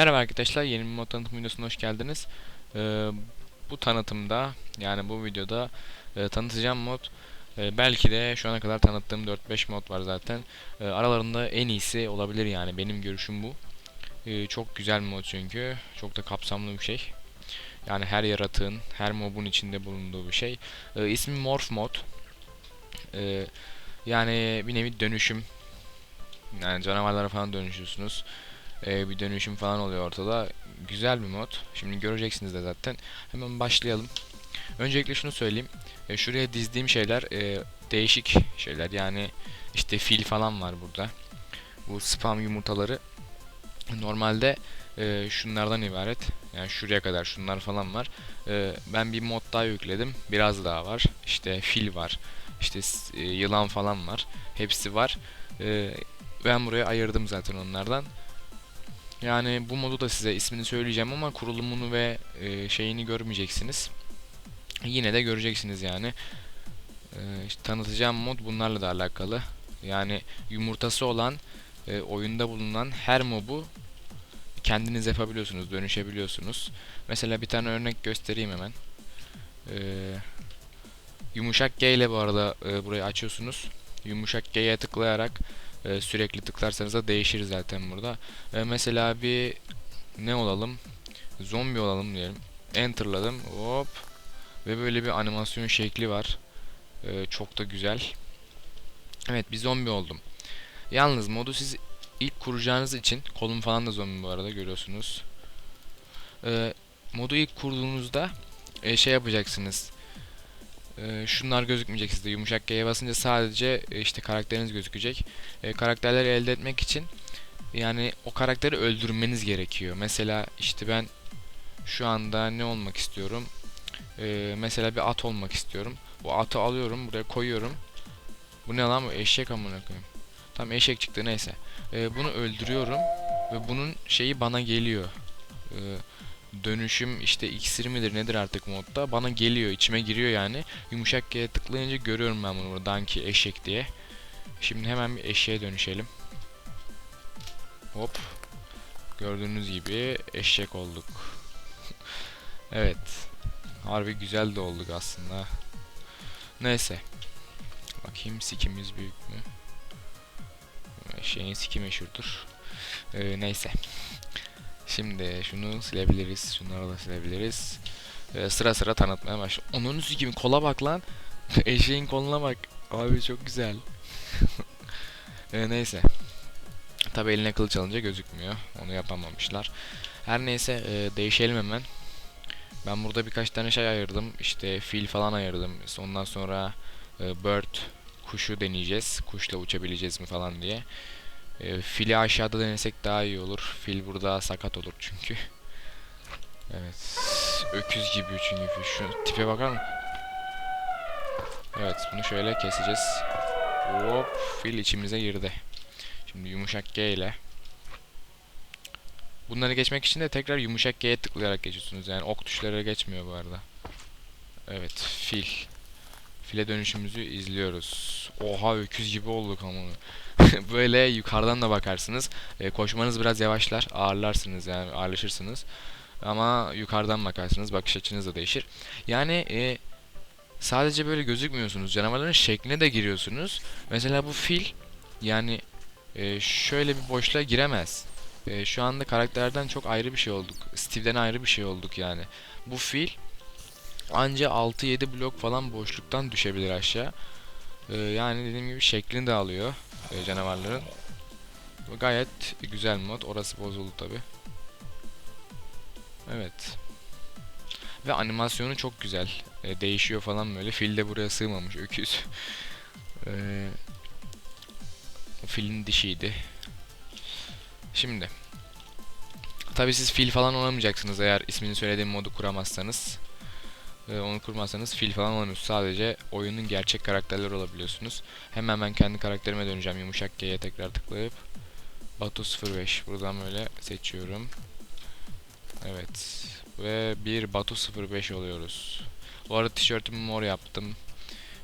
Merhaba arkadaşlar, yeni bir mod tanıtım videosuna hoş geldiniz. Ee, bu tanıtımda, yani bu videoda e, tanıtacağım mod, e, belki de şu ana kadar tanıttığım 4-5 mod var zaten. E, aralarında en iyisi olabilir yani, benim görüşüm bu. E, çok güzel bir mod çünkü, çok da kapsamlı bir şey. Yani her yaratığın, her mobun içinde bulunduğu bir şey. E, ismi Morph Mod. E, yani bir nevi dönüşüm. Yani canavarlara falan dönüşüyorsunuz e, bir dönüşüm falan oluyor ortada. Güzel bir mod. Şimdi göreceksiniz de zaten. Hemen başlayalım. Öncelikle şunu söyleyeyim. E, şuraya dizdiğim şeyler e, değişik şeyler. Yani işte fil falan var burada. Bu spam yumurtaları normalde e, şunlardan ibaret. Yani şuraya kadar şunlar falan var. E, ben bir mod daha yükledim. Biraz daha var. İşte fil var. İşte e, yılan falan var. Hepsi var. E, ben buraya ayırdım zaten onlardan. Yani bu modu da size ismini söyleyeceğim ama kurulumunu ve e, şeyini görmeyeceksiniz. Yine de göreceksiniz yani. E, işte tanıtacağım mod bunlarla da alakalı. Yani yumurtası olan e, oyunda bulunan her mobu kendiniz yapabiliyorsunuz, dönüşebiliyorsunuz. Mesela bir tane örnek göstereyim hemen. E, yumuşak G ile bu arada e, burayı açıyorsunuz. Yumuşak G'ye tıklayarak e, sürekli tıklarsanız da değişir zaten burada. E, mesela bir ne olalım? Zombi olalım diyelim. Enter'ladım. Hop. Ve böyle bir animasyon şekli var. E, çok da güzel. Evet bir zombi oldum. Yalnız modu siz ilk kuracağınız için kolum falan da zombi bu arada görüyorsunuz. E, modu ilk kurduğunuzda e, şey yapacaksınız e, şunlar gözükmeyecek sizde. Yumuşak G'ye basınca sadece e, işte karakteriniz gözükecek. E, karakterleri elde etmek için yani o karakteri öldürmeniz gerekiyor. Mesela işte ben şu anda ne olmak istiyorum? E, mesela bir at olmak istiyorum. Bu atı alıyorum, buraya koyuyorum. Bu ne lan bu eşek amına koyayım. Tam eşek çıktı neyse. E, bunu öldürüyorum ve bunun şeyi bana geliyor. E, dönüşüm işte iksir midir nedir artık modda bana geliyor içime giriyor yani. Yumuşak G'ye tıklayınca görüyorum ben bunu buradan ki eşek diye. Şimdi hemen bir eşeğe dönüşelim. Hop. Gördüğünüz gibi eşek olduk. Evet. Harbi güzel de olduk aslında. Neyse. Bakayım sikimiz büyük mü? Eşeğin siki meşhurdur. Ee, neyse Şimdi şunu silebiliriz. Şunları da silebiliriz. Ee, sıra sıra tanıtmaya başla. Onun gibi kola bak lan. Eşeğin koluna bak. Abi çok güzel. ee, neyse. Tabi eline kılıç alınca gözükmüyor. Onu yapamamışlar. Her neyse e, değişelim hemen. Ben burada birkaç tane şey ayırdım. İşte fil falan ayırdım. Ondan sonra e, bird kuşu deneyeceğiz. Kuşla uçabileceğiz mi falan diye. E, fili aşağıda denesek daha iyi olur. Fil burada sakat olur çünkü. Evet. Öküz gibi çünkü. Şu tipe bakar mı? Evet bunu şöyle keseceğiz. Hop fil içimize girdi. Şimdi yumuşak G ile. Bunları geçmek için de tekrar yumuşak G'ye tıklayarak geçiyorsunuz. Yani ok tuşları geçmiyor bu arada. Evet fil. File dönüşümüzü izliyoruz. Oha öküz gibi olduk ama. böyle yukarıdan da bakarsınız. E, koşmanız biraz yavaşlar. Ağırlarsınız yani ağırlaşırsınız. Ama yukarıdan bakarsınız. Bakış açınız da değişir. Yani e, sadece böyle gözükmüyorsunuz. Canavarların şekline de giriyorsunuz. Mesela bu fil yani e, şöyle bir boşluğa giremez. E, şu anda karakterden çok ayrı bir şey olduk. Steve'den ayrı bir şey olduk yani. Bu fil anca 6-7 blok falan boşluktan düşebilir aşağı. Ee, yani dediğim gibi şeklini de alıyor e, canavarların. Gayet güzel mod. Orası bozuldu tabi. Evet. Ve animasyonu çok güzel. E, değişiyor falan böyle. Fil de buraya sığmamış. Öküz. e, filin dişiydi. Şimdi. Tabi siz fil falan olamayacaksınız eğer ismini söylediğim modu kuramazsanız e, onu kurmazsanız fil falan olamıyorsunuz. Sadece oyunun gerçek karakterleri olabiliyorsunuz. Hemen ben kendi karakterime döneceğim. Yumuşak G'ye tekrar tıklayıp Batu 05 buradan böyle seçiyorum. Evet. Ve bir Batu 05 oluyoruz. Bu arada tişörtümü mor yaptım.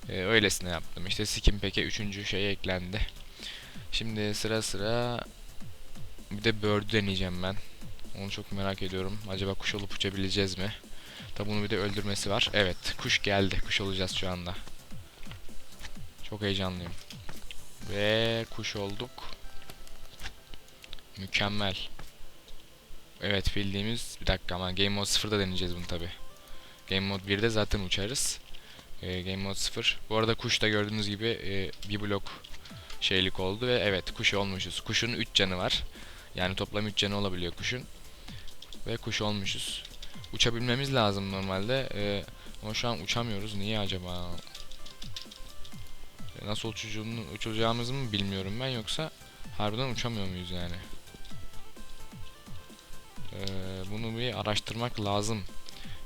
Ee, öylesine yaptım. İşte skin peki üçüncü şey eklendi. Şimdi sıra sıra bir de Bird'ü deneyeceğim ben. Onu çok merak ediyorum. Acaba kuş olup uçabileceğiz mi? Tabi bunu bir de öldürmesi var. Evet kuş geldi. Kuş olacağız şu anda. Çok heyecanlıyım. Ve kuş olduk. Mükemmel. Evet bildiğimiz bir dakika ama Game Mode 0'da deneyeceğiz bunu tabi. Game Mode 1'de zaten uçarız. Ee, Game Mode 0. Bu arada kuş da gördüğünüz gibi e, bir blok şeylik oldu ve evet kuş olmuşuz. Kuşun 3 canı var. Yani toplam 3 canı olabiliyor kuşun. Ve kuş olmuşuz. Uçabilmemiz lazım normalde. Ee, ama şu an uçamıyoruz. Niye acaba? E, Nasıl uçucuğunu, uçacağımızı mı bilmiyorum ben yoksa harbiden uçamıyor muyuz yani? Ee, bunu bir araştırmak lazım.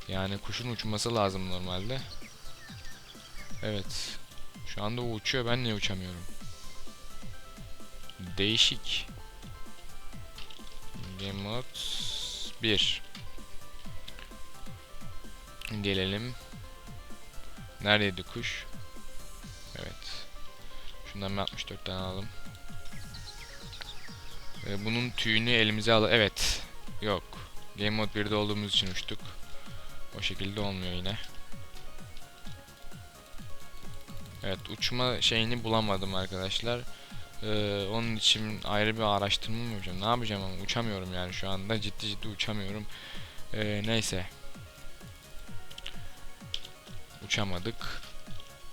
Yani kuşun uçması lazım normalde. Evet. Şu anda uçuyor ben niye uçamıyorum? Değişik. Game mode 1. Gelelim. Neredeydi kuş? Evet. Şundan ben 64 tane alalım. Ee, bunun tüyünü elimize al. Evet. Yok. Game mode 1'de olduğumuz için uçtuk. O şekilde olmuyor yine. Evet uçma şeyini bulamadım arkadaşlar. Ee, onun için ayrı bir araştırma mı yapacağım? Ne yapacağım ama uçamıyorum yani şu anda ciddi ciddi uçamıyorum. Ee, neyse. Uçamadık.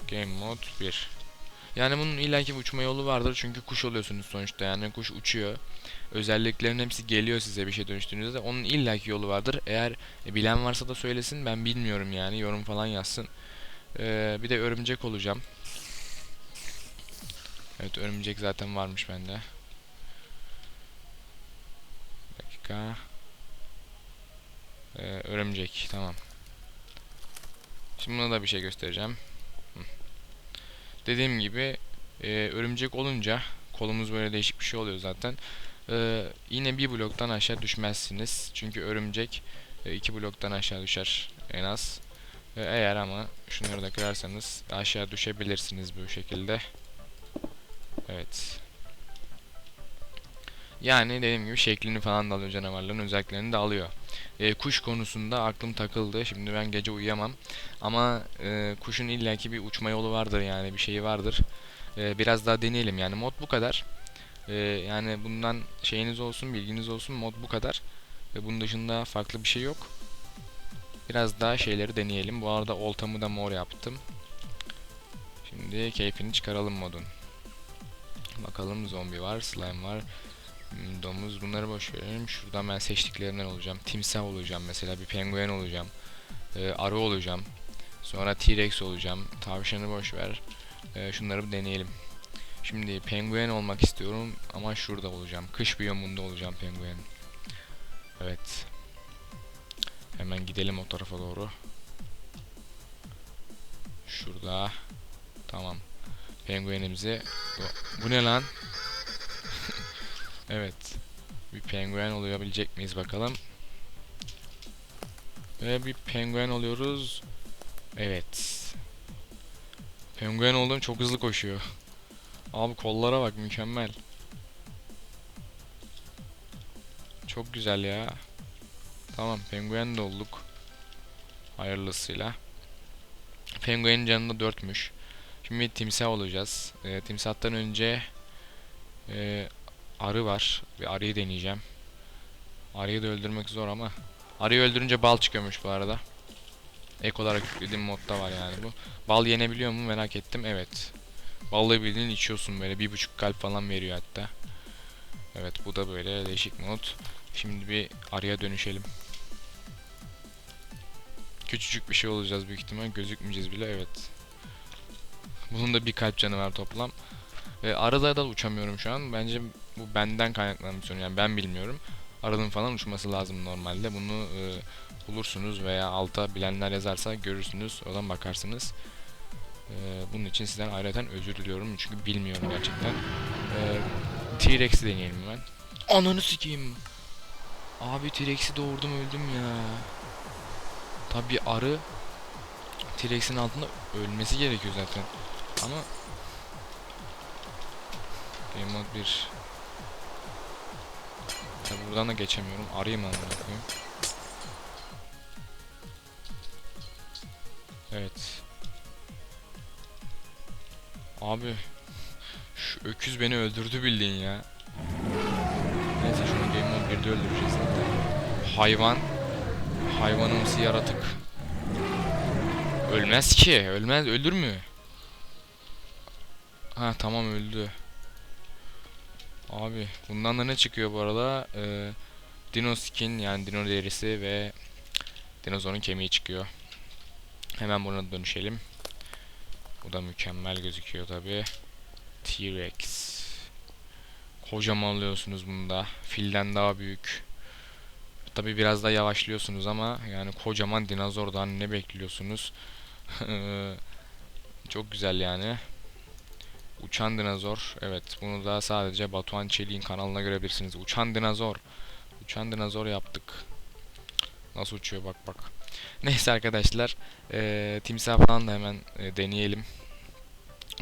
Game mode 1. Yani bunun illaki bir uçma yolu vardır çünkü kuş oluyorsunuz sonuçta yani kuş uçuyor. Özelliklerin hepsi geliyor size bir şey dönüştüğünüzde onun illaki yolu vardır. Eğer e, bilen varsa da söylesin ben bilmiyorum yani yorum falan yazsın. Ee, bir de örümcek olacağım. Evet örümcek zaten varmış bende. Bir dakika. Ee, örümcek tamam. Şimdi buna da bir şey göstereceğim. Dediğim gibi e, örümcek olunca kolumuz böyle değişik bir şey oluyor zaten. Ee, yine bir bloktan aşağı düşmezsiniz. Çünkü örümcek e, iki bloktan aşağı düşer en az. Ee, eğer ama şunları da kırarsanız aşağı düşebilirsiniz bu şekilde. Evet. Yani dediğim gibi şeklini falan da alıyor canavarların özelliklerini de alıyor. Ee, kuş konusunda aklım takıldı. Şimdi ben gece uyuyamam. Ama e, kuşun illaki bir uçma yolu vardır yani bir şeyi vardır. Ee, biraz daha deneyelim yani mod bu kadar. Ee, yani bundan şeyiniz olsun bilginiz olsun mod bu kadar. Ve bunun dışında farklı bir şey yok. Biraz daha şeyleri deneyelim. Bu arada oltamı da mor yaptım. Şimdi keyfini çıkaralım modun. Bakalım zombi var, slime var, domuz bunları boş verelim. Şuradan ben seçtiklerimden olacağım. Timsah olacağım mesela, bir penguen olacağım. Ee, arı olacağım. Sonra T-Rex olacağım. Tavşanı boş ver. Ee, şunları bir deneyelim. Şimdi penguen olmak istiyorum ama şurada olacağım. Kış biyomunda olacağım penguen. Evet. Hemen gidelim o tarafa doğru. Şurada. Tamam. Penguenimizi... Bu, bu ne lan? Evet. Bir penguen olabilecek miyiz bakalım. Ve bir penguen oluyoruz. Evet. Penguen oldum çok hızlı koşuyor. Abi kollara bak mükemmel. Çok güzel ya. Tamam penguen de olduk. Hayırlısıyla. Penguenin canı da 4'müş. Şimdi timsah olacağız. E, timsahtan önce e, arı var. Bir arıyı deneyeceğim. Arıyı da öldürmek zor ama. Arıyı öldürünce bal çıkıyormuş bu arada. Ek olarak yüklediğim modda var yani bu. Bal yenebiliyor mu merak ettim. Evet. Balı bildiğin içiyorsun böyle. Bir buçuk kalp falan veriyor hatta. Evet bu da böyle değişik mod. Şimdi bir arıya dönüşelim. Küçücük bir şey olacağız büyük ihtimal. Gözükmeyeceğiz bile evet. Bunun da bir kalp canı var toplam. Ve arıda da uçamıyorum şu an. Bence bu benden kaynaklanan bir sorun. Yani ben bilmiyorum. Arının falan uçması lazım normalde. Bunu e, bulursunuz veya alta bilenler yazarsa görürsünüz. Oradan bakarsınız. E, bunun için sizden ayrıca özür diliyorum. Çünkü bilmiyorum gerçekten. E, T-Rex'i deneyelim hemen. Ananı sikeyim. Abi T-Rex'i doğurdum öldüm ya. Tabi arı T-Rex'in altında ölmesi gerekiyor zaten. Ama Mode 1 Tabi buradan da geçemiyorum. Arayayım amına koyayım. Evet. Abi şu öküz beni öldürdü bildiğin ya. Neyse şunu Game Mode 1'de öldüreceğiz zaten. Hayvan. Hayvanımsı yaratık. Ölmez ki. Ölmez. Ölür mü? Ha tamam öldü. Abi bundan da ne çıkıyor bu arada? Ee, dino skin yani dino derisi ve dinozorun kemiği çıkıyor. Hemen buna dönüşelim. Bu da mükemmel gözüküyor tabi. T-Rex. Kocaman alıyorsunuz bunda. Filden daha büyük. Tabi biraz da yavaşlıyorsunuz ama yani kocaman dinozordan ne bekliyorsunuz? Çok güzel yani. Uçan dinozor. Evet bunu da sadece Batuhan Çelik'in kanalına görebilirsiniz. Uçan dinozor. Uçan dinozor yaptık. Nasıl uçuyor bak bak. Neyse arkadaşlar. eee timsah falan da hemen e, deneyelim.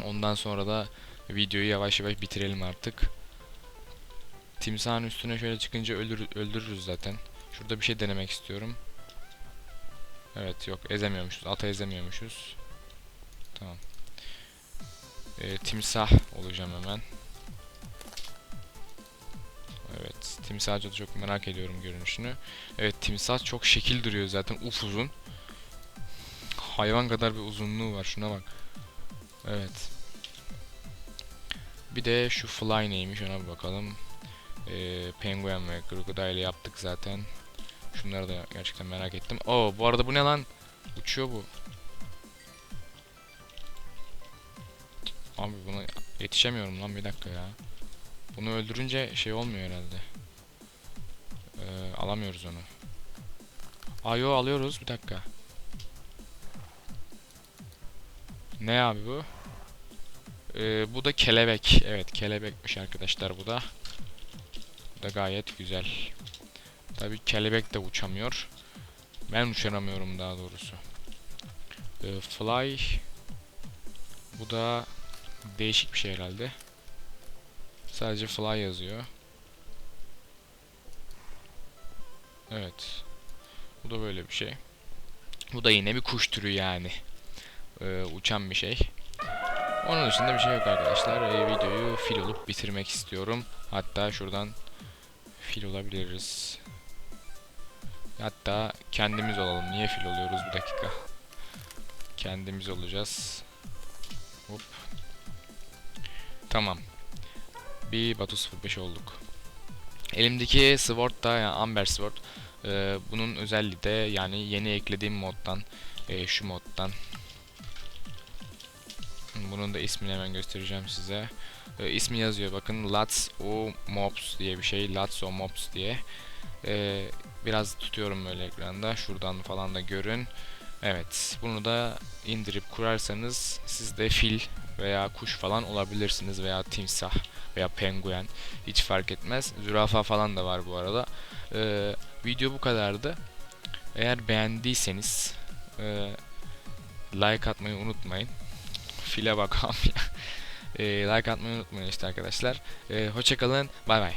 Ondan sonra da videoyu yavaş yavaş bitirelim artık. Timsahın üstüne şöyle çıkınca ölür, öldürürüz zaten. Şurada bir şey denemek istiyorum. Evet yok ezemiyormuşuz. Ata ezemiyormuşuz. Tamam. Ee, timsah olacağım hemen. Evet, timsahı da çok merak ediyorum görünüşünü. Evet, timsah çok şekil duruyor zaten upuzun. Hayvan kadar bir uzunluğu var. Şuna bak. Evet. Bir de şu fly neymiş ona bakalım. Ee, penguen ve crocodile yaptık zaten. Şunları da gerçekten merak ettim. Oo, bu arada bu ne lan? Uçuyor bu. Abi buna yetişemiyorum lan bir dakika ya. Bunu öldürünce şey olmuyor herhalde. Ee, alamıyoruz onu. Aa yo alıyoruz bir dakika. Ne abi bu? Ee, bu da kelebek. Evet kelebekmiş arkadaşlar bu da. Bu da gayet güzel. Tabii kelebek de uçamıyor. Ben uçamıyorum daha doğrusu. Ee, fly. Bu da değişik bir şey herhalde. Sadece fly yazıyor. Evet. Bu da böyle bir şey. Bu da yine bir kuş türü yani. Ee, uçan bir şey. Onun dışında bir şey yok arkadaşlar. Ee, videoyu fil olup bitirmek istiyorum. Hatta şuradan fil olabiliriz. Hatta kendimiz olalım. Niye fil oluyoruz bir dakika. Kendimiz olacağız. Hop. Tamam. Bir Batu 05 olduk. Elimdeki Sword da yani Amber Sword. Ee, bunun özelliği de yani yeni eklediğim moddan e, şu moddan. Bunun da ismini hemen göstereceğim size. Ee, ismi yazıyor bakın Lots o Mobs diye bir şey. Lots o Mobs diye. Ee, biraz tutuyorum böyle ekranda. Şuradan falan da görün. Evet, bunu da indirip kurarsanız siz de fil veya kuş falan olabilirsiniz veya timsah veya penguen hiç fark etmez. Zürafa falan da var bu arada. Ee, video bu kadardı. Eğer beğendiyseniz e, like atmayı unutmayın. File bakalım ya. E, like atmayı unutmayın işte arkadaşlar. E, hoşçakalın. Bay bay.